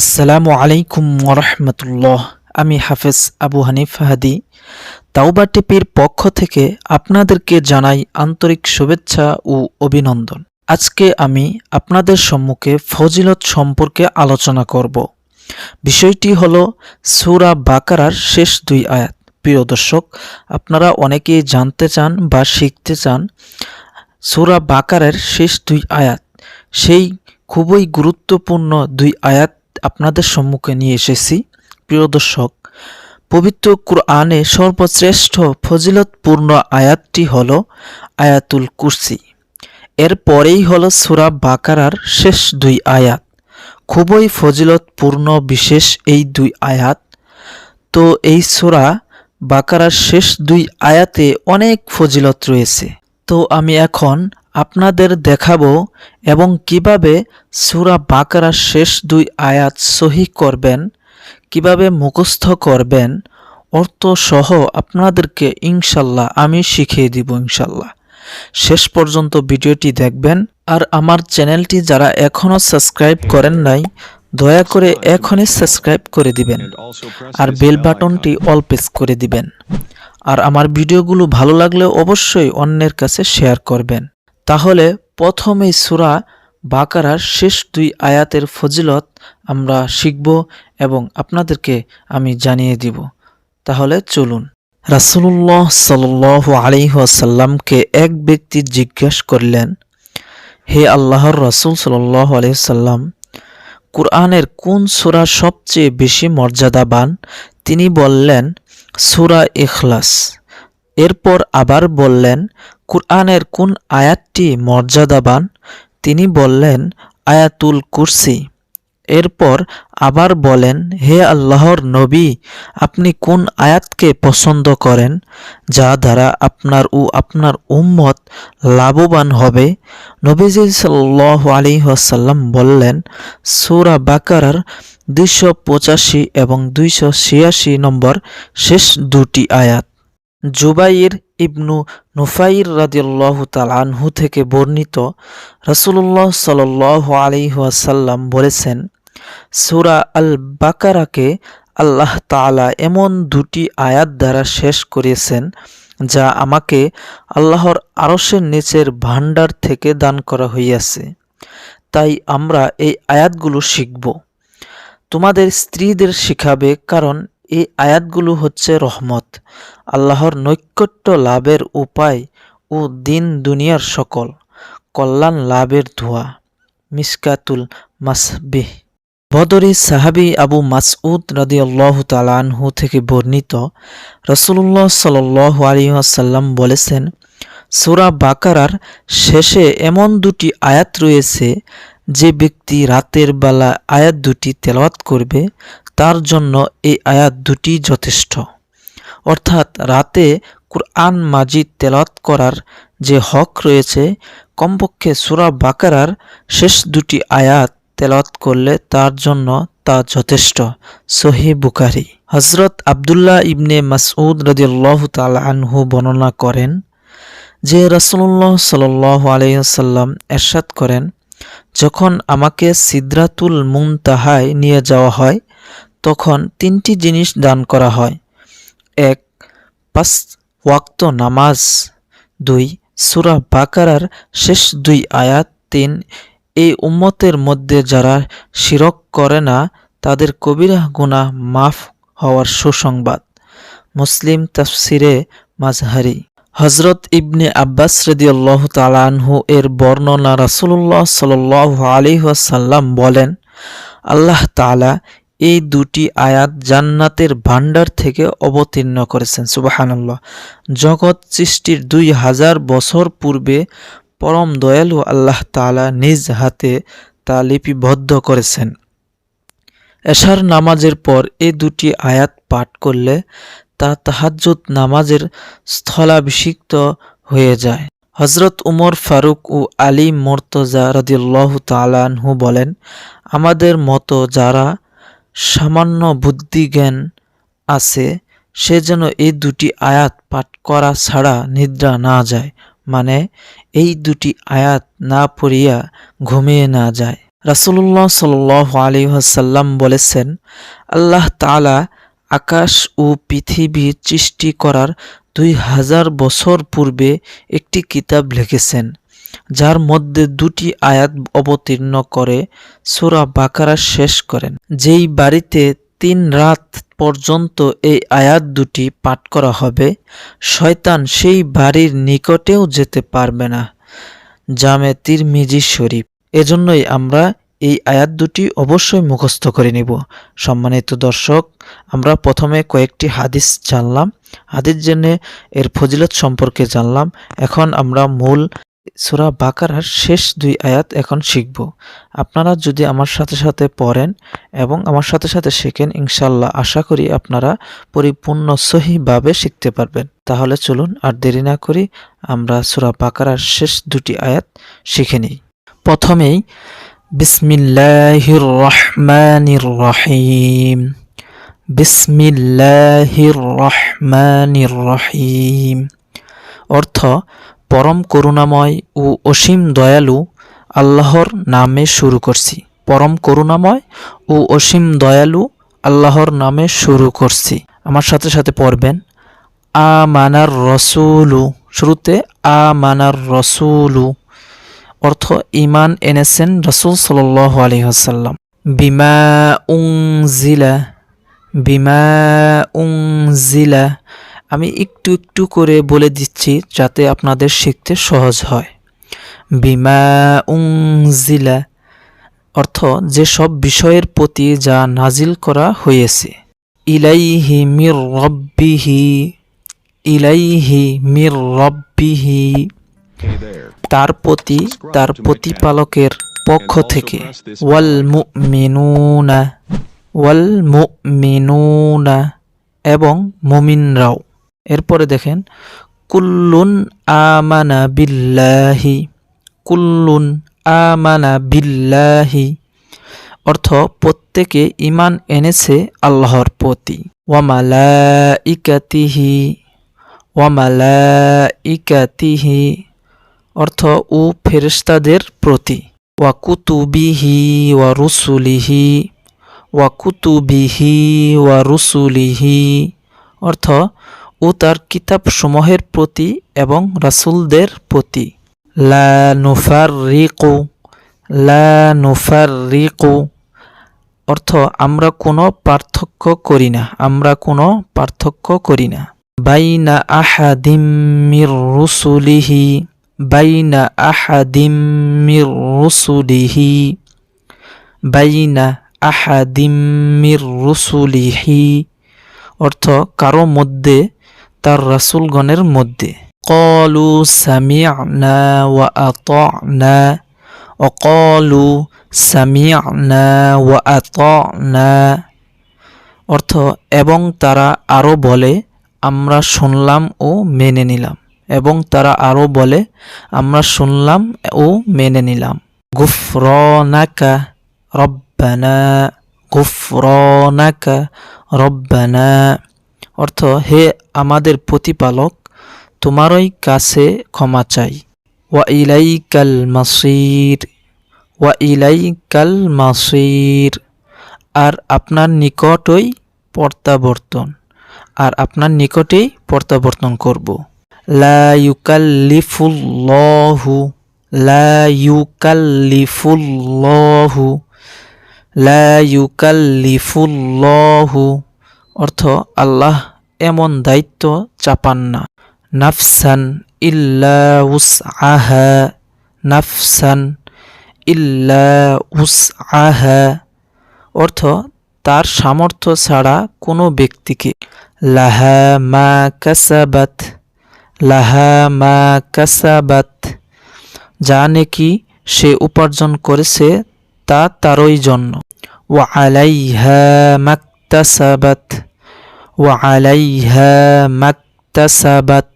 আসসালামু আলাইকুম ওরহমতুল্লাহ আমি হাফেজ আবু হানিফ হাদি। তাওবা টিপির পক্ষ থেকে আপনাদেরকে জানাই আন্তরিক শুভেচ্ছা ও অভিনন্দন। আজকে আমি আপনাদের সম্মুখে ফজিলত সম্পর্কে আলোচনা করব। বিষয়টি হল সুরা বাকারার শেষ দুই আয়াত। প্রিয় দর্শক, আপনারা অনেকেই জানতে চান বা শিখতে চান সুরা বাকারের শেষ দুই আয়াত। সেই খুবই গুরুত্বপূর্ণ দুই আয়াত আপনাদের সম্মুখে নিয়ে এসেছি। প্রিয় দর্শক, পবিত্র কুরআনে সর্বশ্রেষ্ঠ ফজিলতপূর্ণ আয়াতটি হল আয়াতুল কুরসি। এর পরেই হল সুরা বাকারার শেষ দুই আয়াত। খুবই ফজিলতপূর্ণ বিশেষ এই দুই আয়াত। তো এই সুরা বাকারার শেষ দুই আয়াতে অনেক ফজিলত রয়েছে। তো আমি এখন আপনাদের দেখাবো এবং কীভাবে সুরা বাকারার শেষ দুই আয়াত সহি করবেন, কীভাবে মুখস্থ করবেন, অর্থ সহ আপনাদেরকে ইনশাল্লাহ আমি শিখিয়ে দিব ইনশাল্লাহ। শেষ পর্যন্ত ভিডিওটি দেখবেন আর আমার চ্যানেলটি যারা এখনও সাবস্ক্রাইব করেন নাই, দয়া করে এখনই সাবস্ক্রাইব করে দিবেন। আর বেল বাটনটি অল প্রেস করে দিবেন। আর আমার ভিডিওগুলো ভালো লাগলে অবশ্যই অন্যের কাছে শেয়ার করবেন। তাহলে প্রথমেই সুরা বাকারার শেষ দুই আয়াতের ফজিলত আমরা শিখব এবং আপনাদেরকে আমি জানিয়ে দিব। তাহলে চলুন। রাসুল্লাহ সাল আলিহাসাল্লামকে এক ব্যক্তি জিজ্ঞেস করলেন, হে আল্লাহর রসুল সাল্লাহ আলহিসাল্লাম কুরআনের কোন সুরা সবচেয়ে বেশি মর্যাদাবান? তিনি বললেন সুরা ইখলাস। এরপর আবার বললেন, কুরআনের কোন আয়াতটি মর্যাদাবান? তিনি বললেন, আয়াতুল কুরসি। এরপর আবার বলেন, হে আল্লাহর নবী, আপনি কোন আয়াতকে পছন্দ করেন, যা দ্বারা আপনার ও আপনার উম্মত লাভবান হবে? নবীজি সাল্লাহ আলী আসাল্লাম বললেন, সুরা বাকারার দুইশো পঁচাশি এবং দুইশো ছিয়াশি নম্বর শেষ দুটি আয়াত। জুবাইর ইবনু নুফাইর রাদিয়াল্লাহ আনহু থেকে বর্ণিত রসুল্লাহ সাল আলিহাসাল্লাম বলেছেন, সুরা আল বাকারাকে আল্লাহ তালা এমন দুটি আয়াত দ্বারা শেষ করিয়েছেন, যা আমাকে আল্লাহর আরসের নিচের ভাণ্ডার থেকে দান করা হইয়াছে। তাই আমরা এই আয়াতগুলো শিখব। তোমাদের স্ত্রীদের শিখাবে, কারণ এই আয়াতগুলো হচ্ছে রহমত, আল্লাহর নৈকট্য লাভের উপায় ও দিন দুনিয়ার সকল, কল্যাণ লাভের ধোয়া। মিসকাতুল মাসবিহ। বদরি সাহাবি আবু মাসউদ রাদি আল্লাহ তালানহু থেকে বর্ণিত রসুল্লাহ সাল আলিহাসাল্লাম বলেছেন, সুরা বাকারার শেষে এমন দুটি আয়াত রয়েছে যে ব্যক্তি রাতের বেলা আয়াত দুটি তেলাওয়াত করবে, তার জন্য এই আয়াত দুটি যথেষ্ট। অর্থাৎ রাতে কুরআন মাজিদ তেলাওয়াত করার যে হক রয়েছে, কমপক্ষে সুরা বাকারার শেষ দুটি আয়াত তেলাওয়াত করলে তার জন্য তা যথেষ্ট। সহি বুকারি হজরত আবদুল্লাহ ইবনে মাসউদ রদিয়াল্লাহ তালা আনহু বর্ণনা করেন যে রসুল্লাহ সাল আলাইসাল্লাম এরশাদ করেন যখন আমাকে সিদ্রাতুল মুনতাহায় নিয়ে যাওয়া হয়, তখন তিনটি জিনিস দান করা হয়। এক, পাঁচ ওয়াক্ত নামাজ। দুই, সুরা বাকারার শেষ দুই আয়াত। তিন, এই উম্মতের মধ্যে যারা শিরক করে না, তাদের কবিরা গুণা মাফ হওয়ার সুসংবাদ। মুসলিম তফসিরে মাজহারি হজরত ইবনে আব্বাস রদিয়াল্লাহ তালানহু এর বর্ণনা রাসুল্লাহ সাল আলিহাসাল্লাম বলেন, আল্লাহ তালা এই দুটি আয়াত জান্নাতের ভাণ্ডার থেকে অবতীর্ণ করেছেন সুবাহান্লাহ জগৎ সৃষ্টির দুই হাজার বছর পূর্বে পরম দয়ালু আল্লাহ তালা নিজ হাতে তা লিপিবদ্ধ করেছেন। এশার নামাজের পর এ দুটি আয়াত পাঠ করলে তা তাহাজ্জুদ নামাজের স্থলাভিষিক্ত হয়ে যায়। হজরত উমর ফারুক ও আলী মর্তজা রদিল্লাহ তালানহু বলেন, আমাদের মতো যারা সামান্য বুদ্ধিজ্ঞান আছে, সে যেন এই দুটি আয়াত পাঠ করা ছাড়া নিদ্রা না যায়। মানে এই দুটি আয়াত না পড়িয়া ঘুমিয়ে না যায়। রাসূলুল্লাহ সাল্লাল্লাহু আলাইহি ওয়াসাল্লাম বলেছেন, আল্লাহ তাআলা আকাশ ও পৃথিবী সৃষ্টি করার দুই হাজার বছর পূর্বে একটি কিতাব লিখেছেন, যার মধ্যে দুটি আয়াত অবতীর্ণ করে সূরা বাকারা শেষ করেন। যেই বাড়িতে তিন রাত পর্যন্ত এই আয়াত দুটি পাঠ করা হবে, শয়তান সেই বাড়ির নিকটেও যেতে পারবে না। জামে তিরমিজি শরীফ। এজন্যই আমরা এই আয়াত দুটি অবশ্যই মুখস্থ করে নিব। সম্মানিত দর্শক, আমরা প্রথমে কয়েকটি হাদিস জানলাম। হাদিস জেনে এর ফজিলত সম্পর্কে জানলাম। এখন আমরা মূল সূরা বাকারার শেষ দুই আয়াত এখন শিখব। আপনারা যদি আমার সাথে সাথে পড়েন এবং আমার সাথে সাথে শেখেন ইনশাল্লাহ আশা করি আপনারা পরিপূর্ণ সহিভাবে শিখতে পারবেন। তাহলে চলুন আর দেরি না করি আমরা সূরা বাকারার শেষ দুটি আয়াত শিখে নিই। প্রথমেই বিসমিল্লাহির রহমানির রহিম বিসমিল্লাহির রহমানির রহিম অর্থ, পরম করুণাময় ও অসীম দয়ালু আল্লাহর নামে শুরু করছি। পরম করুণাময় ও অসীম দয়ালু আল্লাহর নামে শুরু করছি। আমার সাথে সাথে পড়বেন আ মানার রসুলু। শুরুতে আ মানার রসুলু। অর্থ ইমান এনেছেন রসুল সাল আলী আসাল্লাম বিমা উং জিলা বিমা উং জিলা আমি একটু একটু করে বলে দিচ্ছি যাতে আপনাদের শিখতে সহজ হয়। বিমা উং জিলা অর্থ যেসব বিষয়ের প্রতি যা নাজিল করা হয়েছে। ইলাইহি মির রব্বিহি, ইলাইহি মির রব্বিহি। তার প্রতি, তার প্রতিপালকের পক্ষ থেকে। ওয়াল মুমিনুনা ওয়াল মুমিনুনা এবং মুমিনরাও। এরপরে দেখেন, কুল্লুন আমানা বিল্লাহি, কুল্লুন আমানা বিল্লাহি। অর্থ, প্রত্যেকে ইমান এনেছে আল্লাহর প্রতি। ওয়ামালা ইকাতিহি ওয়ামালা ইকাতিহি অর্থ ও ফেরেস্তাদের প্রতি। ওয়াকুতুবিহি ওয়া রুসুলিহি, ওয়াকুতুবিহি ওয়া রুসুলিহি, অর্থ ও তার কিতাব সমূহের প্রতি এবং রাসুলদের প্রতি। লা নুফার রিকু লা নুফার রিকু অর্থ আমরা কোনো পার্থক্য করি না, আমরা কোনো পার্থক্য করি না। বাইনা আহাদিম মির রুসুলিহি বাইনা আহাদিম মির রুসুলিহি, বাইনা আহাদিম মির রুসুলিহি, অর্থ কারও মধ্যে, তার রাসুলগণের মধ্যে। ওয়া আতানা অকলু সামিআনা ওয়া আতানা অর্থ এবং তারা আরও বলে, আমরা শুনলাম ও মেনে নিলাম। এবং তারা আরও বলে, আমরা শুনলাম ও মেনে নিলাম। গুফরনাকা রব্বানা গুফরনাকা রব্বানা। অর্থ, হে আমাদের প্রতিপালক, তোমারই কাছে ক্ষমা চাই। ওয়া ইলাই কাল মাসির, ওয়া ইলাই কাল মাসির। আর আপনার নিকটই প্রত্যাবর্তন আর আপনার নিকটেই প্রত্যাবর্তন করব। লা ইউকাল্লিফুল্লাহু লা ইউকাল্লিফুল্লাহু লা ইউকাল্লিফুল্লাহু, অর্থ আল্লাহ এমন দায়িত্ব চাপান না। নাফসান ইল্লা উস আহা নাফসান ইল্লা উস আহা অর্থ তার সামর্থ্য ছাড়া কোনো ব্যক্তিকে। লাহা মা কাসাবাত লাহা মা কাসাবাত। যা নাকি সে উপার্জন করেছে তা তারই জন্য। ওয়া আলাইহা মাক্তাসাবাত। ওয়া আলাইহা মাক্তাসাবাত।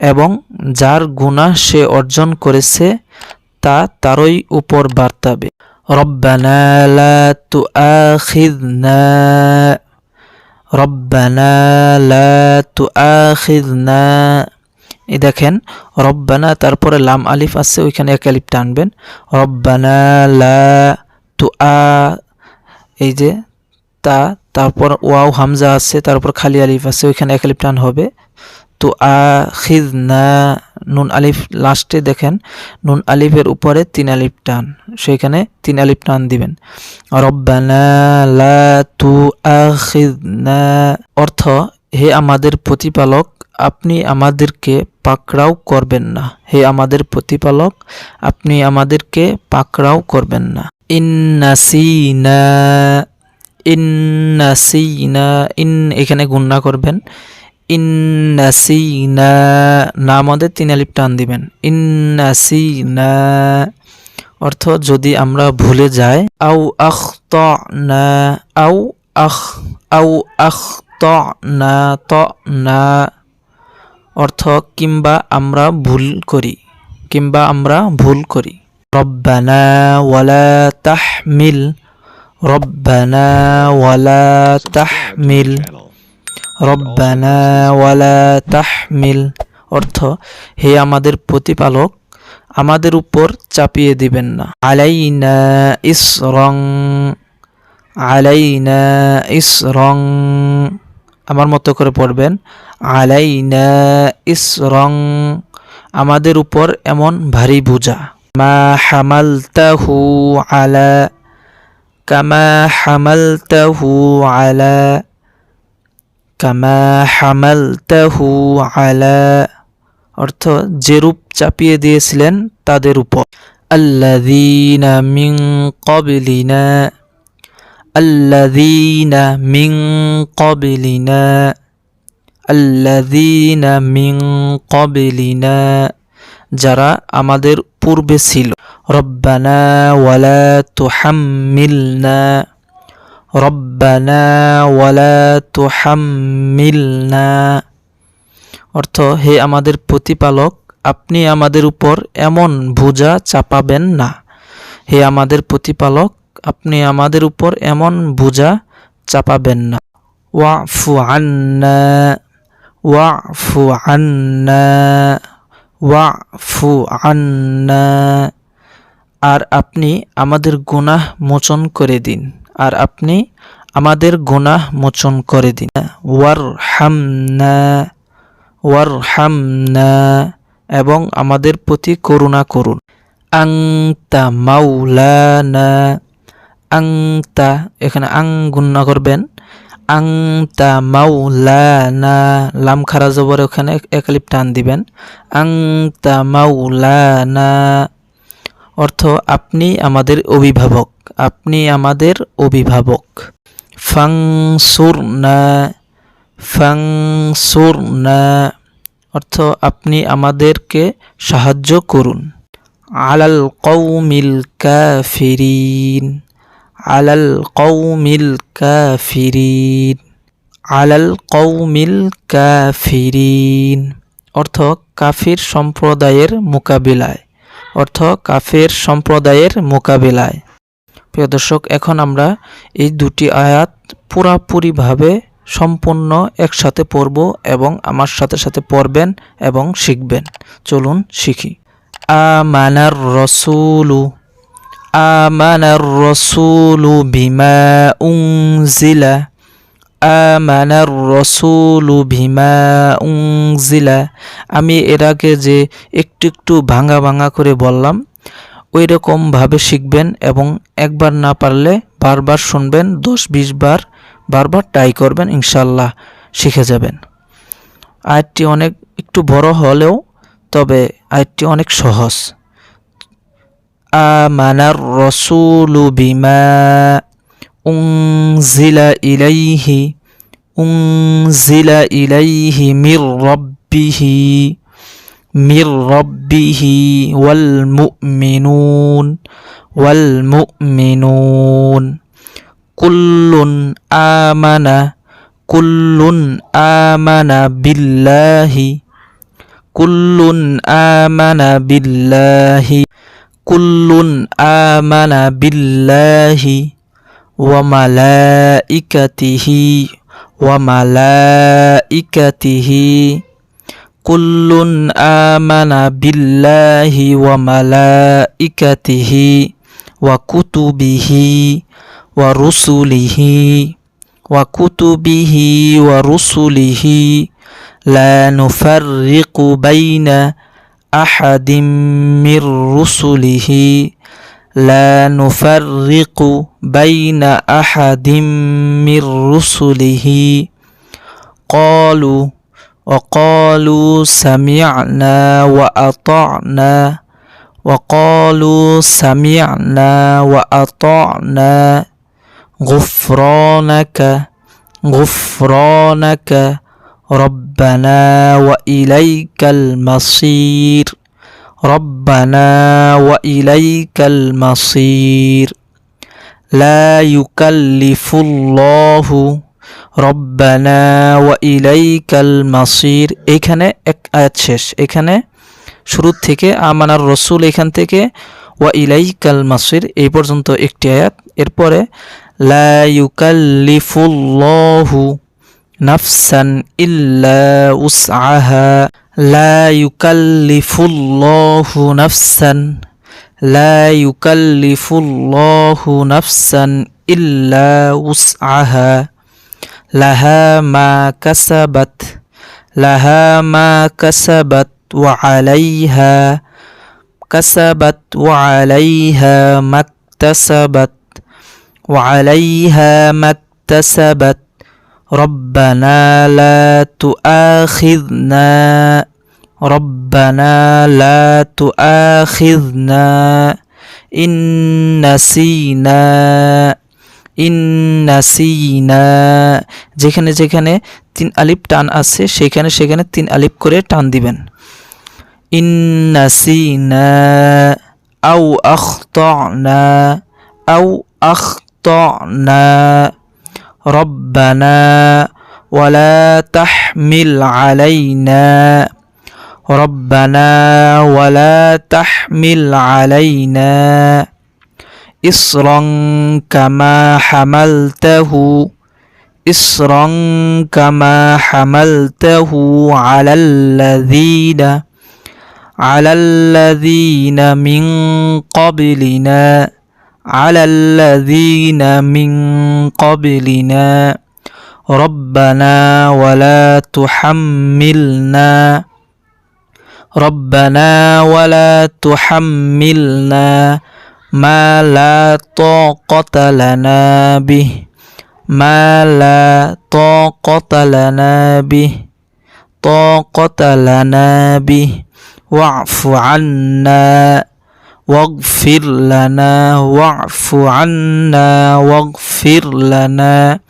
এবং যার গুণা সে অর্জন করেছে তা তারই উপর বার্তাবে। রব্বানা লা তুআখিযনা রব্বানা লা তুআখিযনা। এই দেখেন, রব্বানা, তারপরে লাম আলিফ আছে, ওইখানে এক আলিফ টানবেন। রব্বানা লা আ এই যে তা, তারপর ওয়াও হামজা আছে, তারপর খালি আলিফ আছে, ওইখানে এক আলিফ টান হবে। তো আ না নুন আলিফ লাস্টে দেখেন, নুন আলিফের উপরে তিন আলিফ টান সেইখানে তিন আলিফ টান দিবেন। রব্বানা লা তু অর্থ, হে আমাদের প্রতিপালক, আপনি আমাদেরকে পাকড়াও করবেন না। হে আমাদের প্রতিপালক, আপনি আমাদেরকে পাকড়াও করবেন না। ইন্নাসিনা ইন্নাসিনা ইন এখানে গুন্না করবেন। ইন্নাসিনা না আমাদের তিন আলিপ টান দিবেন। ইন্নাসিনা অর্থ যদি আমরা ভুলে যাই আউ আখ না আউ আখ আউ আখ ত না ত না অর্থ কিংবা আমরা ভুল করি, কিংবা আমরা ভুল করি। রব্বানা ওয়ালা তাহমিল, রব্বানা ওয়ালা তাহমিল। রব্বানা ওয়ালা তাহমিল অর্থ, হে আমাদের প্রতিপালক, আমাদের উপর চাপিয়ে দিবেন না। আলাইনা ইসরং আলাইনা ইসরং, আমার মতো করে পড়বেন। আলাইনা ইসরং, আমাদের উপর এমন ভারী বোঝা। মা হামালতাহু আলা, কামা হামালতাহু আলা কামা হামালতাহু আলা, অর্থ যেরূপ চাপিয়ে দিয়েছিলেন তাদের উপর। আল্লাযীনা মিন ক্বাবলিনা, আল্লাযীনা মিন ক্বাবলিনা, আল্লাযীনা মিন ক্বাবলিনা, যারা আমাদের পূর্বে ছিল। রব্বানা ওয়ালা তুহাম্মিলনা। রব্বানা ওয়ালা তুহাম্মিলনা। অর্থ, হে আমাদের প্রতিপালক, আপনি আমাদের উপর এমন বোঝা চাপাবেন না। হে আমাদের প্রতিপালক, আপনি আমাদের উপর এমন বোঝা চাপাবেন না। ওয়াফু আন্না ওয়াফু আন্না ওয়াফু আন্না। আর আপনি আমাদের গুনাহ মোচন করে দিন। আর আপনি আমাদের গুনাহ মোচন করে দিন। ওয়ার হামনা ওয়ার হামনা এবং আমাদের প্রতি করুণা করুন। আংতা মাউলানা আংতা, এখানে আং গুন্না করবেন। আংতা মাউলানা লাম খারা জবর ওখানে একালিপ টান দিবেন। আংতা মাউলানা অর্থ আপনি আমাদের অভিভাবক। আপনি আমাদের অভিভাবক। ফাংসুরনা ফাংসুরনা, অর্থ আপনি আমাদেরকে সাহায্য করুন। আলাল কৌমিল কাফিরিন, আলাল কৌমিল কাফিরিন, আলাল কৌমিল কাফিরিন, অর্থ কাফির সম্প্রদায়ের মোকাবিলায়, অর্থ কাফের সম্প্রদায়ের মোকাবিলায়। প্রিয় দর্শক, এখন আমরা এই দুটি আয়াত পুরাপুরিভাবে সম্পূর্ণ একসাথে পড়ব এবং আমার সাথে সাথে পড়বেন এবং শিখবেন। চলুন শিখি। আমানার রসুলু আমানার রসুলু বিমা উংজিলা আমানার রসুলু ভিমা উংজিলা আমি এর আগে যে একটু একটু ভাঙা ভাঙা করে বললাম ওই রকমভাবে শিখবেন এবং একবার না পারলে বারবার শুনবেন, দশ, বিশ বার, বারবার ট্রাই করবেন ইনশাল্লাহ শিখে যাবেন। আয়টি অনেক, একটু বড় হলেও, তবে আয়টি অনেক সহজ। আমানার রসুলু বিমা উংজিলা ইলাইহি উংজিলা ইলাইহি মির রব্বিহি। মির রব্বিহি ওয়াল মুমিনুন ওয়াল মুমিনুন কুল্লুন আমানা কুল্লুন আমানা বিল্লাহি কুল্লুন আমানা বিল্লাহি কুল্লুন আমানা বিল্লাহি ওয়ামালাইকাতিহি ওয়ামালাইকাতিহি كل آمن بالله وملائكته وكتبه ورسله وكتبه ورسله. لا نفرق بين أحد من رسله. لا نفرق بين أحد من رسله. قالوا وقالوا سمعنا وأطعنا وقالوا سمعنا وأطعنا. غفرانك غفرانك ربنا وإليك المصير. ربنا وإليك المصير. لا يكلف الله রব্বানা ওয়া ইলাইকাল মাসির। এখানে এক আয়াত শেষ। এখানে শুরু থেকে আমানার রসুল এখান থেকে ওয়া ইলাইকাল মাসির, এই পর্যন্ত একটি আয়াত। এরপরে, লা ইউকাল্লিফুল্লাহু নাফসান ইল্লা উসআহা। লা ইউকাল্লিফুল্লাহু নাফসান। লা ইউকাল্লিফুল্লাহু নাফসান ইল্লা উসআহা। لها ما كسبت لها ما كسبت وعليها كسبت وعليها ما اكتسبت وعليها ما اكتسبت. ربنا لا تؤاخذنا ربنا لا تؤاخذنا إن نسينا إن نسينا. যেখানে যেখানে তিন আলিপ টান আছে সেখানে সেখানে তিন আলিপ করে টান দিবেন ইন্নাসিনা আউ আখতনা আউ আখতনা রব্বানা ওয়ালা তাহমিল আলাইনা ربنا ولا تحمل علينا إصرا كما حملته إصرا كما حملته على الذين على الذين من قبلنا على الذين من قبلنا. ربنا ولا تحملنا ربنا ولا تحملنا ما لا طاقة لنا به. ما لا طاقة لنا به طاقة لنا به. واعف عنا واغفر لنا. واعف عنا واغفر لنا.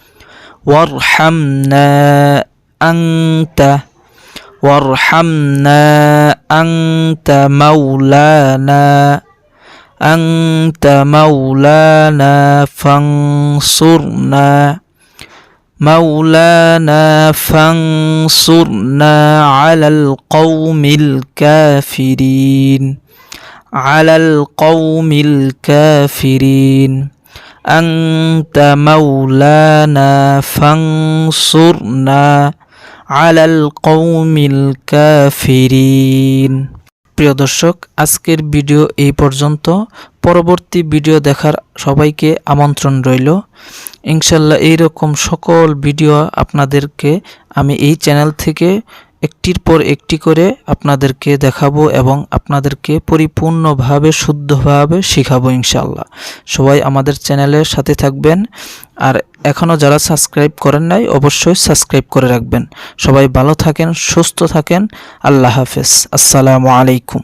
وارحمنا أنت وارحمنا أنت مولانا. أنت مولانا فانصرنا. مولانا فانصرنا على القوم الكافرين. على القوم الكافرين. أنت مولانا فانصرنا على القوم الكافرين. প্রিয় দর্শক, আজকের ভিডিও এই পর্যন্ত। পরবর্তী ভিডিও দেখার সবাইকে আমন্ত্রণ রইল। ইনশাল্লাহ এইরকম সকল ভিডিও আপনাদেরকে আমি এই চ্যানেল থেকে একটির পর একটি করে আপনাদেরকে দেখাবো এবং আপনাদেরকে পরিপূর্ণভাবে, শুদ্ধভাবে শেখাবো ইনশাল্লাহ সবাই আমাদের চ্যানেলের সাথে থাকবেন। আর এখনও যারা সাবস্ক্রাইব করেন নাই, অবশ্যই সাবস্ক্রাইব করে রাখবেন। সবাই ভালো থাকেন, সুস্থ থাকেন। আল্লাহ হাফেজ। আসসালামু আলাইকুম।